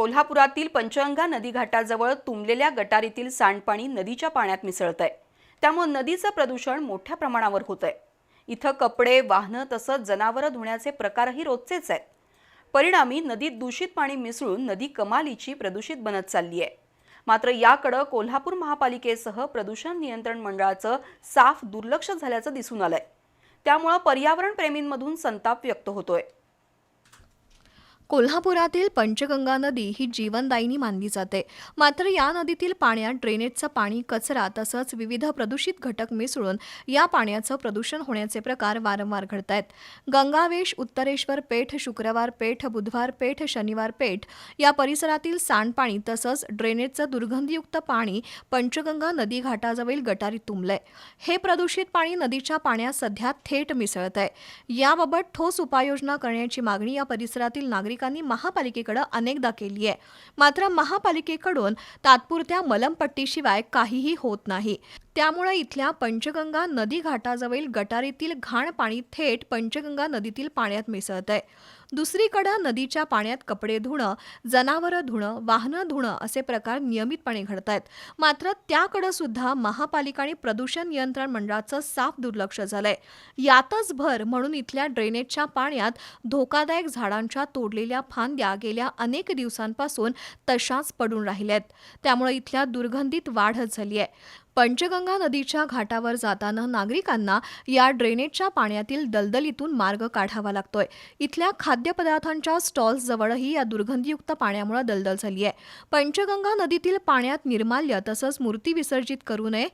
कोल्हापुरातील पंचगंगा नदीघाटाजवळ तुंबलेल्या गटारीतील सांडपाणी नदीच्या पाण्यात मिसळत आहे त्यामुळे नदीचं प्रदूषण मोठ्या प्रमाणावर होत आहे इथं कपडे वाहनं तसंच जनावरं धुण्याचे प्रकारही रोजचेच आहेत. परिणामी नदीत दूषित पाणी मिसळून नदी कमालीची प्रदूषित बनत चालली आहे मात्र याकडं कोल्हापूर महापालिकेसह प्रदूषण नियंत्रण मंडळाचं साफ दुर्लक्ष झाल्याचं दिसून आलंय. त्यामुळं पर्यावरण प्रेमींमधून संताप व्यक्त होतोय. कोल्हापुरातील पंचगंगा नदी ही जीवनदायिनी मानली जाते. मात्र या नदीतील पाण्यात ड्रेनेजचं पाणी कचरा तसंच विविध प्रदूषित घटक मिसळून या पाण्याचं प्रदूषण होण्याचे प्रकार वारंवार घडत आहेत गंगावेश उत्तरेश्वर पेठ शुक्रवार पेठ बुधवार पेठ शनिवार पेठ या परिसरातील सांडपाणी तसंच ड्रेनेजचं दुर्गंधीयुक्त पाणी पंचगंगा नदी घाटाजवळील गटारीत तुंबलंय. हे प्रदूषित पाणी नदीच्या पाण्यात सध्या थेट मिसळत आहे याबाबत ठोस उपाययोजना करण्याची मागणी या परिसरातील नागरिक नागरिकांनी महापालिकेकडे अनेकदा केली आहे. मात्र महापालिकेकडून तात्पुरत्या मलमपट्टीशिवाय काहीही होत नाही. त्यामुळे इथल्या पंचगंगा नदी घाटाजवळील गटारीतील घाण पाणी थेट पंचगंगा नदीतील पाण्यात मिसळत आहे दुसरीकडे नदीच्या पाण्यात कपडे धुणं जनावरं धुणं वाहनं धुणं असे प्रकार नियमितपणे घडत आहेत मात्र त्याकडे सुद्धा महापालिका आणि प्रदूषण नियंत्रण मंडळाचं साफ दुर्लक्ष झालंय. यातच भर म्हणून इथल्या ड्रेनेजच्या पाण्यात धोकादायक झाडांच्या तोडलेल्या फांद्या गेल्या अनेक दिवसांपासून तशाच पडून राहिल्या आहेत त्यामुळे इथल्या दुर्गंधीत वाढच झाली आहे पंचगंगा नदीच्या घाटावर जाताना नागरिकांना या ड्रेनेजच्या पाण्यातील दलदलीतून मार्ग काढावा लागतोय. इथल्या खाद्यपदार्थांच्या स्टॉल्स जवळही या दुर्गंधीयुक्त पाण्यामुळे दलदल झाली आहे. पंचगंगा नदीतील पाण्यात निर्माल्य तसंच मूर्ती विसर्जित करू नये.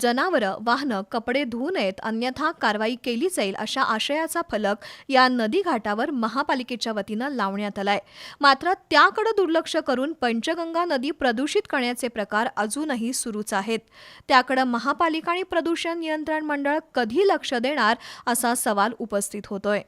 जनावरं वाहनं कपडे धुवू नयेत अन्यथा कारवाई केली जाईल अशा आशयाचा फलक या नदी घाटावर महापालिकेच्या वतीनं लावण्यात आलाय. मात्र त्याकडे दुर्लक्ष करून पंचगंगा नदी प्रदूषित करण्याचे प्रकार अजूनही सुरूच आहेत. त्याकडे महापालिका आणि प्रदूषण नियंत्रण मंडळ कधी लक्ष देणार असा सवाल उपस्थित होतोय.